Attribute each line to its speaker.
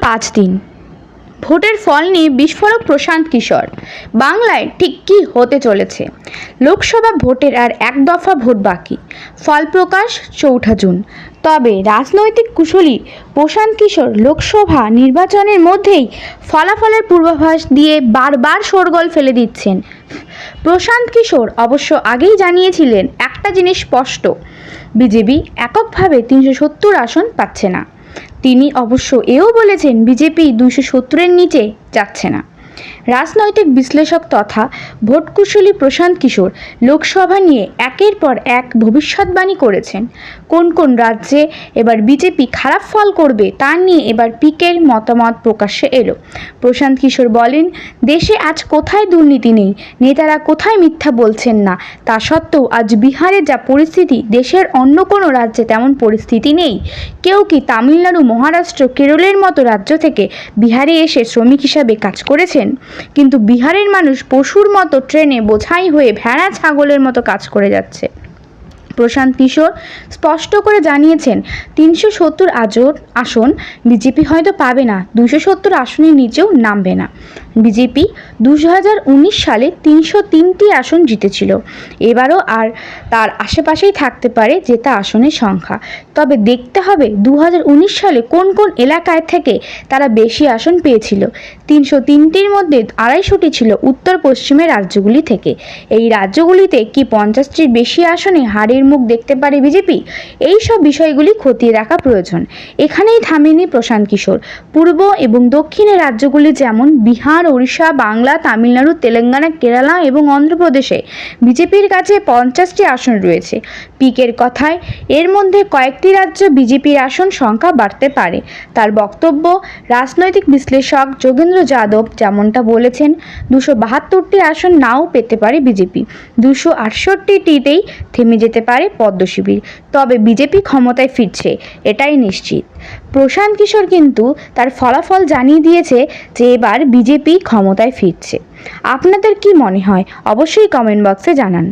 Speaker 1: পাঁচ দিন। ভোটের ফল নিয়ে বিস্ফোরক প্রশান্ত কিশোর। বাংলায় ঠিক কী হতে চলেছে? লোকসভা ভোটের আর এক দফা ভোট বাকি। ফল প্রকাশ চৌঠা জুন। তবে রাজনৈতিক কুশলী প্রশান্ত কিশোর লোকসভা নির্বাচনের মধ্যেই ফলাফলের পূর্বাভাস দিয়ে বারবার শোরগোল ফেলে দিচ্ছেন। প্রশান্ত কিশোর অবশ্য আগেই জানিয়েছিলেন, একটা জিনিস স্পষ্ট। বিজেপি এককভাবে তিনশো সত্তর আসন পাচ্ছে না। তিনি অবশ্য এও বলেছেন বিজেপি দুশো সত্তরের নিচে যাচ্ছে না। রাজনৈতিক বিশ্লেষক তথা ভোটকুশলী প্রশান্ত কিশোর লোকসভা নিয়ে একের পর এক ভবিষ্যৎবাণী করেছেন। কোন কোন রাজ্যে এবার বিজেপি খারাপ ফল করবে তা নিয়ে এবার পিকের মতামত প্রকাশ্যে এলো। প্রশান্ত কিশোর বলেন, দেশে আজ কোথায় দুর্নীতি নেই? নেতারা কোথায় মিথ্যা বলছেন না? তা সত্ত্বেও আজ বিহারে যা পরিস্থিতি, দেশের অন্য কোনো রাজ্যে তেমন পরিস্থিতি নেই। কেউ কি তামিলনাড়ু, মহারাষ্ট্র, কেরলের মতো রাজ্য থেকে বিহারে এসে শ্রমিক হিসাবে কাজ করেছেন? কিন্তু বিহারের মানুষ পশুর মতো ট্রেনে বোঝাই হয়ে ভেড়া, ছাগলের মতো কাজ করে যাচ্ছে। প্রশান্ত কিশোর স্পষ্ট করে জানিয়েছেন, তিনশো সত্তর আজর আসন বিজেপি হয়তো পাবে না দুশো সত্তর আসনের নিচেও নামবে না। বিজেপি দু হাজার উনিশ সালে তিনশো তিনটি আসন জিতেছিল। এবারও আর তার আশেপাশেই থাকতে পারে জেতা আসনের সংখ্যা। তবে দেখতে হবে দু হাজার উনিশ সালে কোন কোন এলাকায় থেকে তারা বেশি আসন পেয়েছিল। তিনশো তিনটির মধ্যে আড়াইশোটি ছিল উত্তর পশ্চিমের রাজ্যগুলি থেকে। এই রাজ্যগুলিতে কি পঞ্চাশটির বেশি আসনে হারের মুখ দেখতে পারে বিজেপি? এই সব বিষয়গুলি খতিয়ে রাখা প্রয়োজন। এখানেই থামেনি প্রশান্ত কিশোর। পূর্ব এবং দক্ষিণের রাজ্যগুলি যেমন বিহার ওড়িশা, বাংলা, তামিলনাড়ু, তেলেঙ্গানা, কেরালা এবং অন্ধ্রপ্রদেশে বিজেপির কাছে পঞ্চাশটি আসন রয়েছে। পিকের কথায়, এর মধ্যে কয়েকটি রাজ্য বিজেপির আসন সংখ্যা বাড়তে পারে। তার বক্তব্য, রাজনৈতিক বিশ্লেষক যোগেন্দ্র যাদব যেমনটা বলেছেন, দুশো বাহাত্তরটি আসন নাও পেতে পারে বিজেপি। দুশো আটষট্টিটিতেই থেমে যেতে পারে পদ্মশিবির। তবে বিজেপি ক্ষমতায় ফিরছে, এটাই নিশ্চিত। প্রশান্ত কিশোর কিন্তু তার ফলাফল জানিয়ে দিয়েছে যে এবার বিজেপি ক্ষমতায় ফিরছে। আপনাদের কি মনে হয়? অবশ্যই কমেন্ট বক্সে জানান।